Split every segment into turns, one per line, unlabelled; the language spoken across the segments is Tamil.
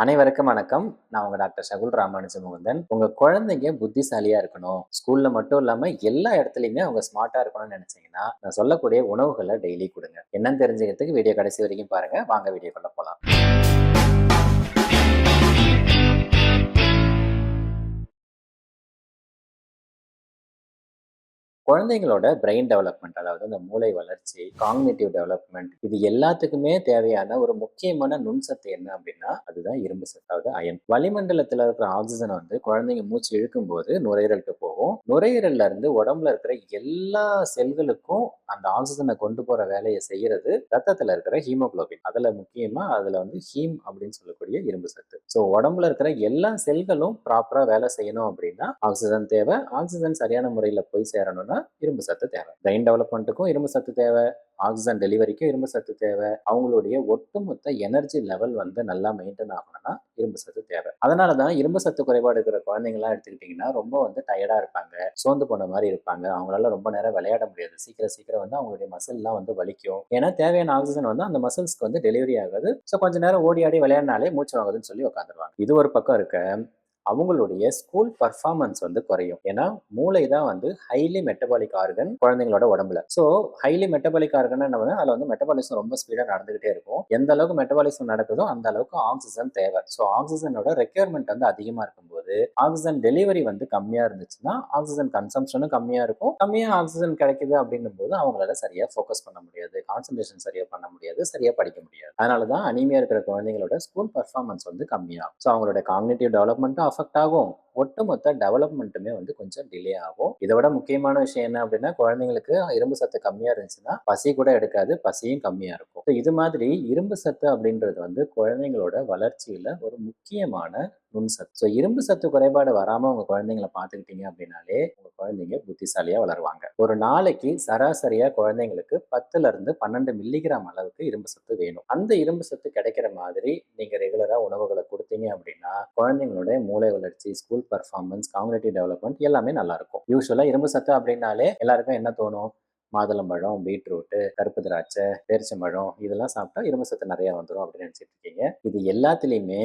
அனைவருக்கும் வணக்கம். நான் உங்க டாக்டர் சகுல் ராமானுஜ முகுந்தன் உங்க குழந்தைங்க புத்திசாலியா இருக்கணும். ஸ்கூல்ல மட்டும் இல்லாம எல்லா இடத்துலயுமே அவங்க ஸ்மார்ட்டா இருக்கணும்னு நினைச்சீங்கன்னா நான் சொல்லக்கூடிய உணவுகளை டெய்லி கொடுங்க. என்னன்னு தெரிஞ்சுக்கிறதுக்கு வீடியோ கடைசி வரைக்கும் பாருங்க. வாங்க வீடியோக்குள்ள போலாம். குழந்தைங்களோட பிரெயின் டெவலப்மெண்ட் அதாவது அந்த மூளை வளர்ச்சி காக்னேட்டிவ் டெவலப்மெண்ட் இது எல்லாத்துக்குமே தேவையான ஒரு முக்கியமான நுண்சத்து என்ன அப்படின்னா அதுதான் இரும்பு சத்து. அதாவது அயன் வளிமண்டலத்தில் இருக்கிற ஆக்சிஜன் வந்து குழந்தைங்க மூச்சு இழுக்கும் போது நுரையீரலுக்கு போகும். நுரையீரல்ல இருந்து உடம்புல இருக்கிற எல்லா செல்களுக்கும் அந்த ஆக்சிஜனை கொண்டு போற வேலையை செய்யறது ரத்தத்துல இருக்கிற ஹீமோகுளோபின் அதுல முக்கியமா அதுல வந்து ஹீம் அப்படின்னு சொல்லக்கூடிய இரும்பு சத்து. ஸோ உடம்புல இருக்கிற எல்லா செல்களும் ப்ராப்பரா வேலை செய்யணும் அப்படின்னா ஆக்சிஜன் தேவை. ஆக்சிஜன் சரியான முறையில போய் சேரணும்னா இரும்பு சத்து தேவை. பிரெயின் டெவலப்மெண்ட்டுக்கும் இரும்பு சத்து தேவை. ஆக்சிஜன் டெலிவரிக்கும் இரும்பு சத்து தேவை. அவங்களுடைய ஒட்டுமொத்த எனர்ஜி லெவல் வந்து நல்லா மெயின்டைன் ஆகணும்னா இரும்பு சத்து தேவை. அதனால தான் இரும்பு சத்து குறைபாடு இருக்கிற குழந்தைங்களாம் எடுத்துக்கிட்டிங்கன்னா ரொம்ப வந்து டயர்டா இருப்பாங்க. சோர்ந்து போன மாதிரி இருப்பாங்க. அவங்களால ரொம்ப நேரம் விளையாட முடியாது. சீக்கிரம் சீக்கிரம் வந்து அவங்களுடைய மசில்லாம் வந்து வலிக்கும். ஏன்னா தேவையான ஆக்சிஜன் வந்து அந்த மசில்ஸ்க்கு வந்து டெலிவரி ஆகாது. ஸோ கொஞ்ச நேரம் ஓடி ஆடி விளையாடினாலே மூச்சு வாங்குதுன்னு சொல்லி உட்காந்துருவாங்க இது ஒரு பக்கம் இருக்க. அவங்களுடைய ஸ்கூல் பர்ஃபார்மன்ஸ் வந்து குறையும். ஏன்னா மூளை தான் வந்து ஹைலி மெட்டபாலிக் ஆர்கன் குழந்தைங்களோட உடம்புல. ஸோ ஹைலி மெட்டபாலிக் ஆர்கன் என்ன அதில் வந்து மெட்டபாலிசம் ரொம்ப ஸ்பீடாக நடந்துகிட்டே இருக்கும். எந்த அளவுக்கு மெட்டபாலிசம் நடக்குதோ அந்த அளவுக்கு ஆக்சிஜன் தேவை. ஸோ ஆக்சிஜனோட ரெக்யர்மெண்ட் வந்து அதிகமாக இருக்கும்போது ஆக்சிஜன் டெலிவரி வந்து கம்மியாக இருந்துச்சுன்னா ஆக்சிஜன் கன்சம்ஷனும் கம்மியாக இருக்கும். கம்மியாக ஆக்சிஜன் கிடைக்குது அப்படின்னும் போது அவங்களால சரியாக ஃபோக்கஸ் பண்ண முடியாது. கான்சன்ட்ரேஷன் சரியாக பண்ண முடியாது சரியாக படிக்க முடியாது. அதனால தான் அனிமியா இருக்கிற குழந்தைங்களோட ஸ்கூல் பர்ஃபார்மன்ஸ் வந்து கம்மியாகும். ஸோ அவங்களோட காக்னேட்டிவ் டெவலப்மெண்ட்டும் அஃபெக்ட் ஆகும். ஒட்டுமொத்த டெவலப்மெண்ட்டுமே வந்து கொஞ்சம் டிலே ஆகும். இதை விட முக்கியமான விஷயம் என்ன அப்படின்னா குழந்தைங்களுக்கு இரும்பு சத்து கம்மியா இருந்துச்சுன்னா பசி கூட எடுக்காது பசியும் கம்மியா இருக்கும். ஸோ இது மாதிரி இரும்பு சத்து அப்படின்றது வந்து குழந்தைங்களோட வளர்ச்சியில ஒரு முக்கியமான நுண்சத்து. ஸோ இரும்பு சத்து குறைபாடு வராம உங்க குழந்தைங்கள பார்த்துக்கிட்டீங்க அப்படின்னாலே உங்க குழந்தைங்க புத்திசாலியா வளருவாங்க. ஒரு நாளைக்கு சராசரியா குழந்தைங்களுக்கு பத்துல இருந்து பன்னெண்டு மில்லிகிராம் அளவுக்கு இரும்பு சத்து வேணும். அந்த இரும்பு சத்து கிடைக்கிற மாதிரி நீங்க ரெகுலரா உணவுகளை கொடுத்தீங்க அப்படின்னா குழந்தைங்களோட மூளை வளர்ச்சி ஸ்கூல் பர்ஃபார்மன்ஸ் காங்கிரேட்டிவ் டெவலப்மெண்ட் எல்லாமே நல்லா இருக்கும். யூஸ்வலா இரும்பு சத்து அப்படின்னாலே எல்லாருக்கும் என்ன தோணும்? மாதுளம்பழம் பீட்ரூட்டு கருப்பு திராட்சை பேரிச்சம்பழம் இதெல்லாம் சாப்பிட்டா இரும்பு சத்து நிறைய வந்துடும் அப்படின்னு நினைச்சிட்டு இருக்கீங்க. இது எல்லாத்துலேயுமே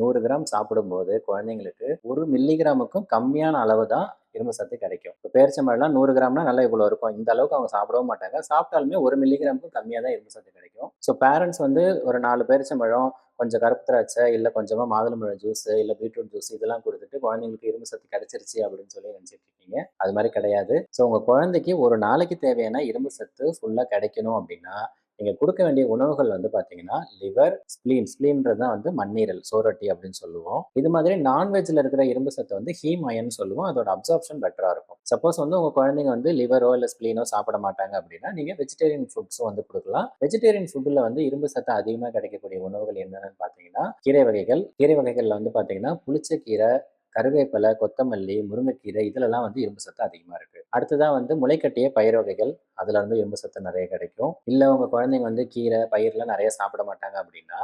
நூறு கிராம் சாப்பிடும்போது குழந்தைங்களுக்கு ஒரு மில்லிகிராமுக்கும் கம்மியான அளவு தான் இரும்பு சத்து கிடைக்கும். இப்போ பேரிச்சம்பழம்லாம் நூறு கிராம்னா நல்லா இவ்வளோ இருக்கும். இந்த அளவுக்கு அவங்க சாப்பிடவும் மாட்டாங்க. சாப்பிட்டாலுமே ஒரு மில்லிகிராமுக்கும் கம்மியாக தான் இரும்பு சத்து கிடைக்கும். ஸோ பேரண்ட்ஸ் வந்து ஒரு நாலு பேரிச்சம்பழம் கொஞ்சம் கருப்பு திராட்சை இல்லை கொஞ்சமாக மாதுளம்பழம் ஜூஸ் இல்லை பீட்ரூட் ஜூஸ் இதெல்லாம் கொடுத்துட்டு குழந்தைங்களுக்கு இரும்பு சத்து கிடைச்சிருச்சு அப்படின்னு சொல்லி நினச்சிட்டு இருக்கீங்க. அது மாதிரி கிடையாது. ஸோ உங்கள் குழந்தைக்கு ஒரு நாளைக்கு தேவையான இரும்பு சத்து ஃபுல்லாக கிடைக்கணும் அப்படின்னா நீங்கள் கொடுக்க வேண்டிய உணவுகள் வந்து பார்த்தீங்கன்னா லிவர் ஸ்பிளீன் ஸ்பிளீன்றது தான் வந்து மண்ணீரல் சோரட்டி அப்படின்னு சொல்லுவோம். இது மாதிரி நான்வெஜ்ல இருக்கிற இரும்பு சத்தை வந்து ஹீம் அயன் சொல்லுவோம். அதோட அப்சார்ப்ஷன் பெட்டராக இருக்கும். சப்போஸ் வந்து உங்கள் குழந்தைங்க வந்து லிவரோ இல்லை ஸ்ப்ளீனோ சாப்பிட மாட்டாங்க அப்படின்னா நீங்கள் வெஜிடேரியன் ஃபுட்ஸும் வந்து கொடுக்கலாம். வெஜிடேரியன் ஃபுட்டில் வந்து இரும்பு சத்து அதிகமாக கிடைக்கக்கூடிய உணவுகள் என்னென்னு பார்த்தீங்கன்னா கீரை வகைகள். கீரை வகைகளில் வந்து பார்த்தீங்கன்னா புளிச்சக்கீரை கருவேப்பிலை கொத்தமல்லி முருங்கைக்கீரை இதுலலாம் வந்து இரும்பு சத்து அதிகமாக இருக்குது அடுத்ததாக வந்து முளைக்கட்டிய பயிர் வகைகள். அதுல இருந்து இரும்பு சத்து நிறைய கிடைக்கும். இல்லை உங்க குழந்தைங்க வந்து கீரை பயிர்லாம் நிறைய சாப்பிட மாட்டாங்க அப்படின்னா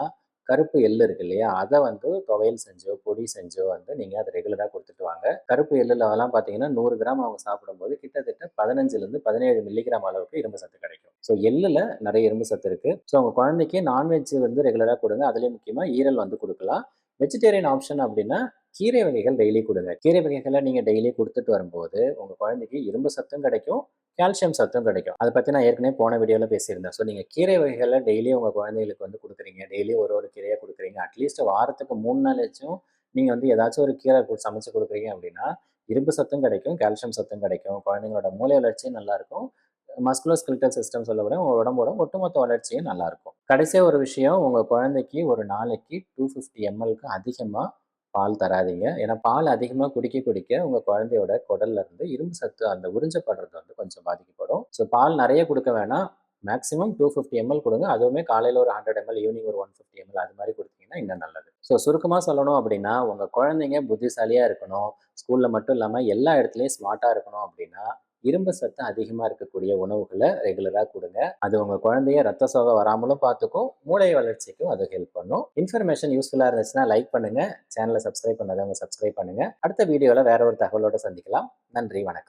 கருப்பு எள்ளு இருக்கு இல்லையா? அதை வந்து துவையல் செஞ்சோ பொடி செஞ்சோ வந்து நீங்க அதை ரெகுலரா கொடுத்துட்டு வாங்க. கருப்பு எள்ளுல எல்லாம் பாத்தீங்கன்னா நூறு கிராம் அவங்க சாப்பிடும்போது கிட்டத்தட்ட பதினஞ்சுல இருந்து பதினேழு மில்லிகிராம் அளவுக்கு இரும்பு சத்து கிடைக்கும். ஸோ எள்ளுல நிறைய இரும்பு சத்து இருக்கு. ஸோ உங்க குழந்தைக்கு நான்வெஜ் வந்து ரெகுலரா கொடுங்க. அதுலேயும் முக்கியமா ஈரல் வந்து கொடுக்கலாம். வெஜிடேரியன் ஆப்ஷன் அப்படின்னா கீரை வகைகள் டெய்லி கொடுங்க. கீரை வகைகளை நீங்கள் டெய்லி கொடுத்துட்டு வரும்போது உங்கள் குழந்தைக்கு இரும்பு சத்தும் கிடைக்கும் கால்சியம் சத்தும் கிடைக்கும். அதை பற்றி நான் ஏற்கனவே போன வீடியோவில் பேசியிருந்தேன். ஸோ நீங்கள் கீரை வகைகளை டெய்லி உங்கள் குழந்தைகளுக்கு வந்து கொடுக்குறீங்க. டெய்லி ஒரு ஒரு கீரையாக கொடுக்குறீங்க. அட்லீஸ்ட் வாரத்துக்கு மூணு நாளாச்சும் நீங்கள் வந்து ஏதாச்சும் ஒரு கீரை சமைச்சு கொடுக்குறீங்க அப்படின்னா இரும்பு சத்தும் கிடைக்கும் கால்சியம் சத்தும் கிடைக்கும். குழந்தைங்களோட மூளை வளர்ச்சியும் நல்லாயிருக்கும் மஸ்குலோஸ்கெல்டல் சிஸ்டம் சொல்ல விட உங்கள் உடம்போட ஒட்டுமொத்த வளர்ச்சியும் நல்லாயிருக்கும் கடைசியாக ஒரு விஷயம் உங்கள் குழந்தைக்கு ஒரு நாளைக்கு டூ ஃபிஃப்டி எம்எல்க்கு அதிகமாக பால் தராதிங்க. ஏன்னா பால் அதிகமாக குடிக்க குடிக்க உங்கள் குழந்தையோட குடல்ல இருந்து இரும்பு சத்து அந்த உறிஞ்சப்படுறது வந்து கொஞ்சம் பாதிக்கப்படும். ஸோ பால் நிறைய கொடுக்க வேணாம். மேக்ஸிமம் டூ ஃபிஃப்டி எம்எல் கொடுங்க. அதுவுமே காலையில் ஒரு ஹண்ட்ரட் எம்எல் ஈவினிங் ஒரு ஒன் ஃபிஃப்டி எம்எல் அது மாதிரி கொடுத்தீங்கன்னா இன்னும் நல்லது. ஸோ சுருக்கமாக சொல்லணும் அப்படின்னா உங்கள் குழந்தைங்க புத்திசாலியாக இருக்கணும். ஸ்கூலில் மட்டும் இல்லாமல் எல்லா இடத்துலையும் ஸ்மார்ட்டாக இருக்கணும் அப்படின்னா இரும்பு சத்து அதிகமாக இருக்கக்கூடிய உணவுகளை ரெகுலராக கொடுங்க. அது உங்கள் குழந்தைய ரத்த சோகை வராமலும் பார்த்துக்கும் மூளை வளர்ச்சிக்கும் அது ஹெல்ப் பண்ணும். இன்ஃபர்மேஷன் யூஸ்ஃபுல்லாக இருந்துச்சுன்னா லைக் பண்ணுங்க. சேனலை சப்ஸ்கிரைப் பண்ணாதவங்க சப்ஸ்கிரைப் பண்ணுங்க. அடுத்த வீடியோவில் வேற ஒரு தகவலோட சந்திக்கலாம். நன்றி வணக்கம்.